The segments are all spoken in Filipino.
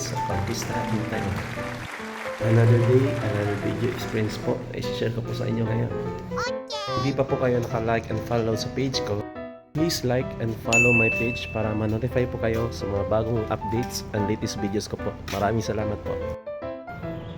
sa Pagpista in Time. Another day, another video experience po. I-share ko po sa inyo ngayon. Hindi pa po kayo naka-like and follow sa page ko. Please like and follow my page para ma-notify po kayo sa mga bagong updates and latest videos ko po. Maraming salamat po.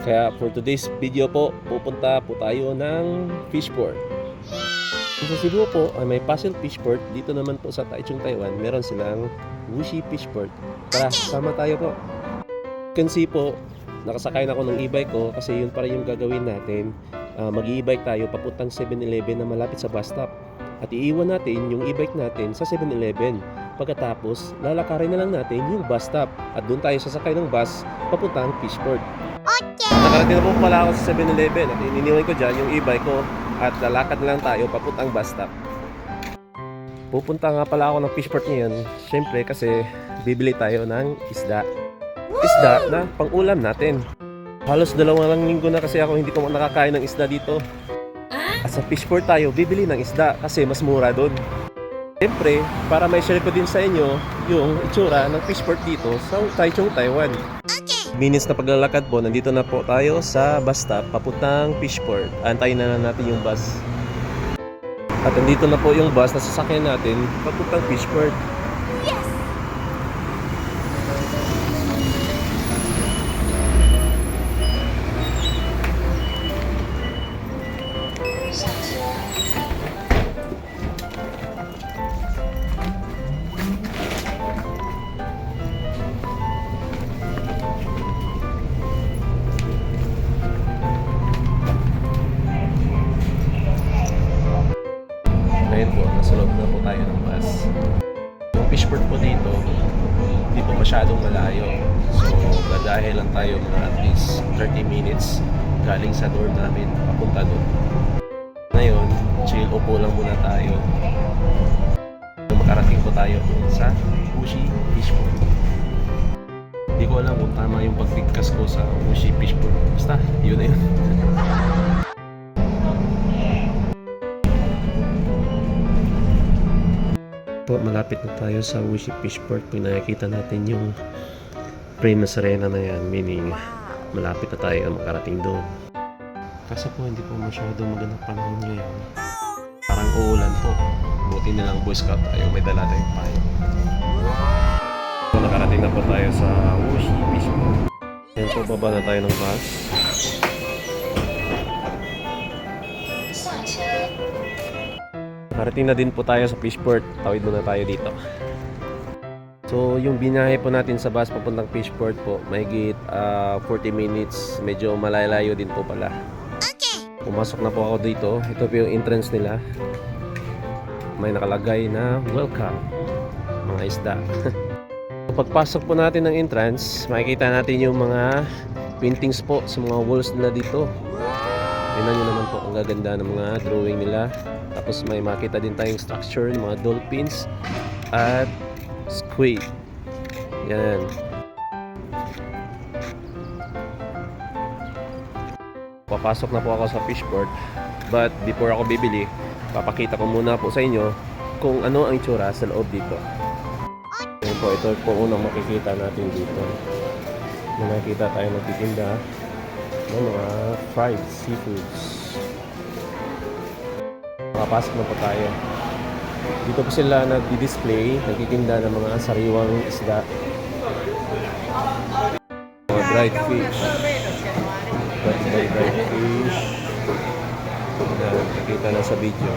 Kaya for today's video po, pupunta po tayo ng fishport. Kung sa Cebu po ay may Puzzle Fishport, dito naman po sa Taichung, Taiwan, meron silang Wuxi Fishport. Tara, sama tayo po. Can see po, nakasakay na ako ng e-bike ko kasi yun para yung gagawin natin. Ah, mag e-bike tayo papuntang 7-Eleven na malapit sa bus stop. At iiwan natin yung e-bike natin sa 7-Eleven. Pagkatapos, lalakarin na lang natin yung bus stop. At doon tayo sasakay ng bus papuntang Fishport. Nakarating na po pala ako sa 7-Eleven at ininiwan ko dyan yung e-bike ko at lalakad na lang tayo papuntang bus stop. Pupunta nga pala ako ng fishport ngayon, syempre kasi bibili tayo ng isda. Isda na pang-ulam natin. Halos dalawang linggo na kasi ako hindi ko nakakain ng isda dito. At sa fishport tayo, bibili ng isda kasi mas mura doon. Siyempre, para may share ko din sa inyo yung itsura ng fishport dito sa Taichung, Taiwan minutes na paglalakad po, nandito na po tayo sa bus stop papuntang Fishport. Antayin na lang natin yung bus. At nandito na po yung bus na sasakyan natin papuntang Fishport. Ngayon po, nasa loob na po tayo ng bus. Yung Fishport po dito, hindi po masyadong malayo. So, dadahe lang tayo mga at least 30 minutes galing sa dorm namin papunta doon. Ngayon, chill upo lang muna tayo. Makarating po tayo sa Ushi Fishport. Hindi ko alam kung tama yung pagbigkas ko sa Ushi Fishport. Basta, yun na yun. po, malapit na tayo sa Wuxi Fishport. Kung nakikita natin yung Prima Serena na yan, meaning malapit na tayo makarating doon. Kaso po, hindi po masyado magandang panahon ngayon. Parang uulan po. Buti na lang Boy Scout tayo, may dala tayong payo. So, nakarating na po tayo sa Wuxi Fishport. Yan po, baba na tayo ng bus. Nakarating na din po tayo sa Fishport. Tawid muna tayo dito. So, yung binahe po natin sa bus papuntang Fishport po, mahigit ah, 40 minutes. Medyo malalayo din po pala. Pumasok na po ako dito. Ito po yung entrance nila. May nakalagay na welcome mga isda. Pagpasok po natin ng entrance, makikita natin yung mga paintings po sa mga walls nila dito. Tingnan nyo naman po ang gaganda ng mga drawing nila. Tapos may makita din tayong structure ng mga dolphins at squid. Yan. Papasok na po ako sa fishport. But before ako bibili, papakita ko muna po sa inyo kung ano ang itsura sa loob dito. Yan po, ito po unang makikita natin dito. Nakikita tayo nagtitinda ng mga fried seafoods. Makapasok na po tayo. Dito po sila nagdi-display, nagtitinda ng mga sariwang isda. Mga dried fish. Dried, dried fish. Yan, nakikita na sa video.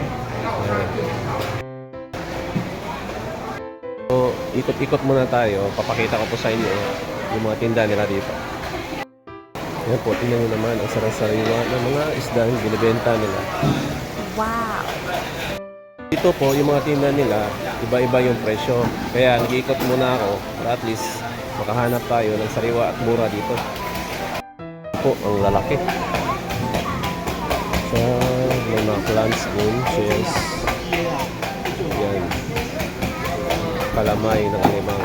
So, ikot-ikot muna tayo. Papakita ko po sa inyo yung mga tinda nila dito. Yan po, tingnan nyo naman ang sarang-sariwa ng mga isda yung binibenta nila. Wow. Dito po, yung mga tinda nila, iba-iba yung presyo. Kaya nag-iikot muna ako para at least makahanap tayo ng sariwa at mura dito. Po, ang lalaki. So, may mga clams din, shells. Yan. Kalamay ng alimang.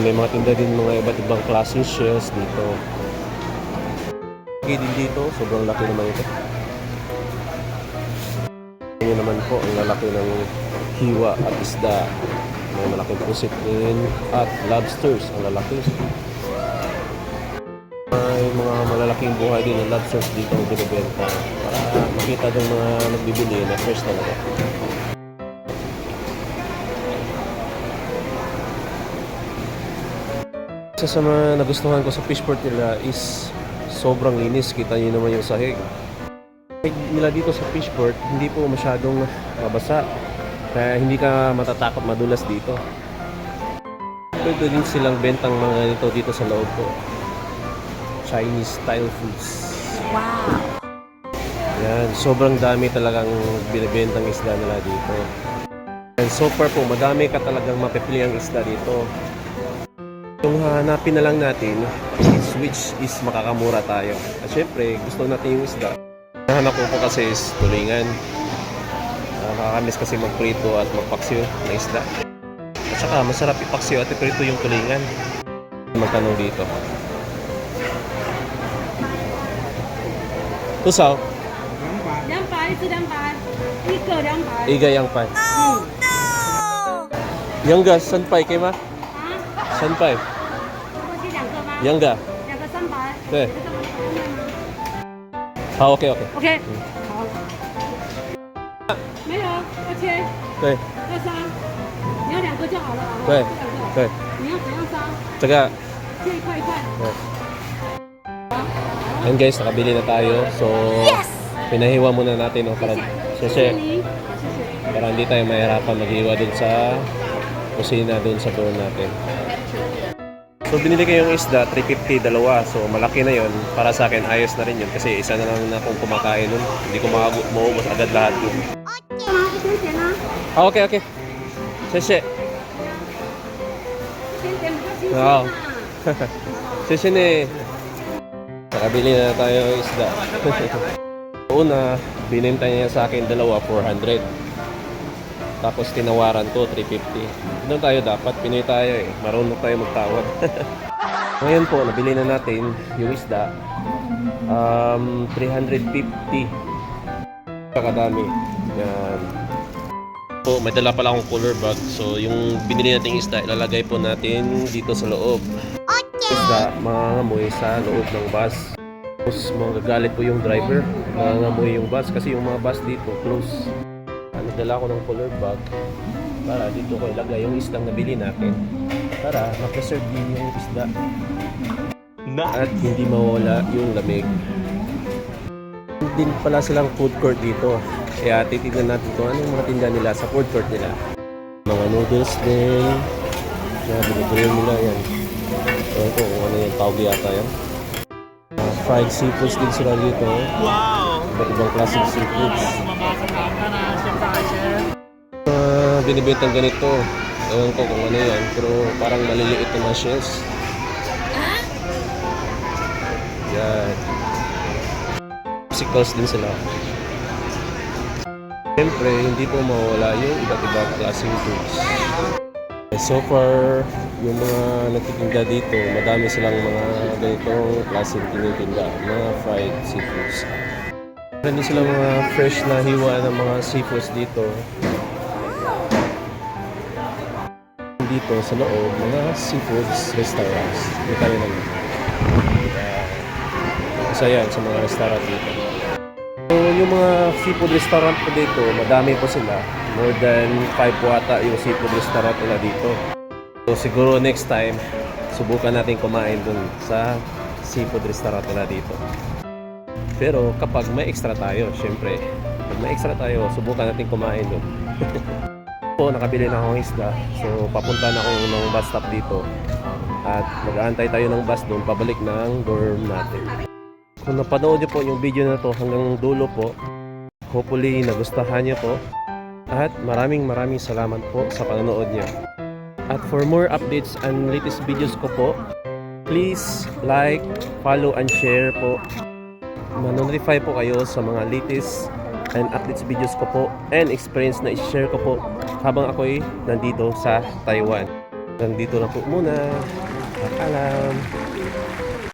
May mga tinda din mga iba't ibang klaseng shells dito. Okay din dito, sobrang laki naman ito. Yun naman po ang lalaki ng hiwa at isda. May malaking pusit din at lobsters. Ang lalaki. May mga malalaking buhay din ng lobsters dito ang binibenta para makita ng mga nagbibili na fresh talaga. Isa sa mga nagustuhan ko sa fishport nila is sobrang linis. Kita niyo naman yung sahig. Nila dito sa fishport, hindi po masyadong mabasa. Kaya hindi ka matatakot madulas dito. Pwede din silang bentang mga nito dito sa loob ko. Chinese style foods. Wow. Yan, sobrang dami talagang binibentang isda nila dito. And so far po, madami ka talagang mapipili ang isda dito. Yung hahanapin na lang natin is which is makakamura tayo. At syempre, gusto natin yung isda. Nahanap ko po kasi is tulingan. Nakakamiss kasi magprito at magpaksiw ng isda. At saka, masarap ipaksiw at iprito yung tulingan. Magtanong dito. 多少？两百，两百一只，两百，一个两百，一个两百。哦，到。两个三百给吗？啊，三百。过去两个吗？两个。两个三百。对。好，OK OK。OK。好。没有，二千。对。二三，你要两个就好了。对，对。你要怎样杀？这个。切一块一块。对。Yan guys, nakabili na tayo. So, yes! pinahiwa muna natin no, para, sa sese, para hindi tayo mahirapan maghiwa dun sa kusina, dun sa doon natin. So, binili ko yung isda, 350, dalawa. So, malaki na yon Para sa akin, ayos na rin yun. Kasi isa na lang na akong kumakain nun. Hindi ko maubos agad lahat yun. Ah, okay, okay. Sese. Wow. Sese ne. Nakabili na tayo ng isda. Una, binenta niya sa akin dalawa, 400. Tapos tinawaran ko, 350. Doon tayo dapat, Pinoy tayo eh. Marunong tayo magtawad. Ngayon po, nabili na natin yung isda. Um, 350. Kakadami. Yan. Po, may dala pala akong cooler bag. So, yung binili nating isda, ilalagay po natin dito sa loob. Isda, mangangamoy sa loob ng bus. Tapos magagalit po yung driver. Mangangamoy yung bus kasi yung mga bus dito close. Ano, dala ko ng cooler bag para dito ko ilagay yung isdang nabili natin para ma-preserve din yung isda at hindi mawala yung lamig. Din pala silang food court dito. Kaya titignan natin kung anong mga tinda nila sa food court nila. Mga noodles din. Yan, binibigyan nila yan. Ewan ko kung ano yan, tawag yata yan. Uh, fried seafoods din sila dito. Wow! Iba't ibang klaseng seafoods. Uh, binibentang ganito. Ewan ko kung ano yan, pero parang maliliit na shells. Yan. Popsicles din sila. Siyempre, hindi po mawala yung iba't ibang klaseng foods. So far, yung mga nagtitinda dito, madami silang mga ganitong klaseng tinitinda, mga fried seafoods. Meron din silang mga fresh na hiwa ng mga seafoods dito. Dito sa loob, mga seafoods restaurants. Hindi tayo nang isa yan sa mga restaurant dito. So, yung mga seafood restaurant po dito, madami po sila. More than 5 po ata yung seafood restaurant nila dito. So, siguro next time, subukan natin kumain dun sa seafood restaurant nila dito. Pero kapag may extra tayo, syempre, pag may extra tayo, subukan natin kumain dun. po, nakabili na akong isda. So, papunta na ako ng bus stop dito. At mag-aantay tayo ng bus doon, pabalik ng dorm natin. Kung napanood niyo po yung video na to hanggang dulo po, hopefully nagustuhan niyo po. At maraming maraming salamat po sa panonood niyo. At for more updates and latest videos ko po, please like, follow, and share po. Ma-notify po kayo sa mga latest and updates videos ko po and experience na i-share ko po habang ako'y nandito sa Taiwan. Nandito na po muna. Paalam.